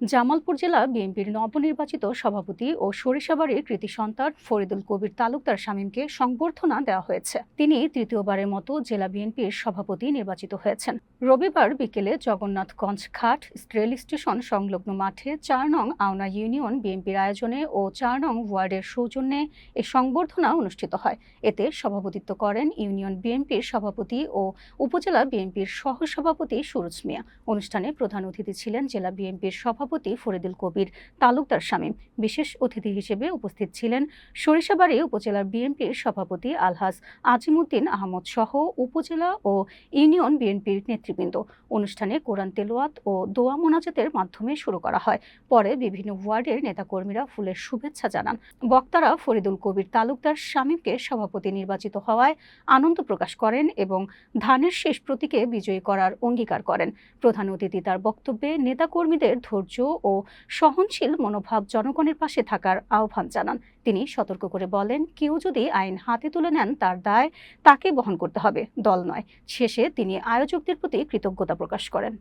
জামালপুর জেলা বিএনপির নবনির্বাচিত সভাপতি ও সরিষাবাড়ির কৃতি সন্তান ফরিদুল কবির তালুকদার শামীমকে সংবর্ধনা দেওয়া হয়েছে। তিনি তৃতীয়বারের মতো জেলা বিএনপির সভাপতি নির্বাচিত হয়েছেন। রবিবার বিকেলে জগন্নাথগঞ্জ ঘাট, রেল স্টেশন সংলগ্ন মাঠে চার নং আওনা ইউনিয়ন বিএনপির আয়োজনে ও চার নং ওয়ার্ডের সৌজন্যে এ সংবর্ধনা অনুষ্ঠিত হয়। এতে সভাপতিত্ব করেন ইউনিয়ন বিএনপির সভাপতি ও উপজেলা বিএনপির সহসভাপতি সুরজ মিয়া। অনুষ্ঠানে প্রধান অতিথি ছিলেন জেলা বিএনপির সভাপতি ফরিদুল কবির, তালুকদার শামীম বিশেষ অতিথি হিসেবে উপস্থিত ছিলেন। সরিষাবাড়ি উপজেলার বিএনপির সভাপতি আলহাজ আজিমুদ্দিন আহমদ সহ উপজেলা ও ইউনিয়ন বিএনপির নেতৃবৃন্দ। অনুষ্ঠানে কোরআন তেলোয়াত ও দোয়া মোনাজাতের মাধ্যমে শুরু করা হয়। পরে বিভিন্ন ওয়ার্ডের নেতাকর্মীরা ফুলের শুভেচ্ছা জানান। বক্তারা ফরিদুল কবির তালুকদার শামীমকে সভাপতি নির্বাচিত হওয়ায় আনন্দ প্রকাশ করেন এবং ধানের শেষ প্রতীকে বিজয়ী করার অঙ্গীকার করেন। প্রধান অতিথি তার বক্তব্যে নেতাকর্মীদের ধৈর্য ও সহনশীল মনোভাব জনগণের পাশে থাকার আহ্বান জানান। তিনি সতর্ক করে বলেন, কেউ যদি আইন হাতে তুলে নেন তার দায় তাকে বহন করতে হবে, দল নয়। শেষে তিনি আয়োজকদের প্রতি কৃতজ্ঞতা প্রকাশ করেন।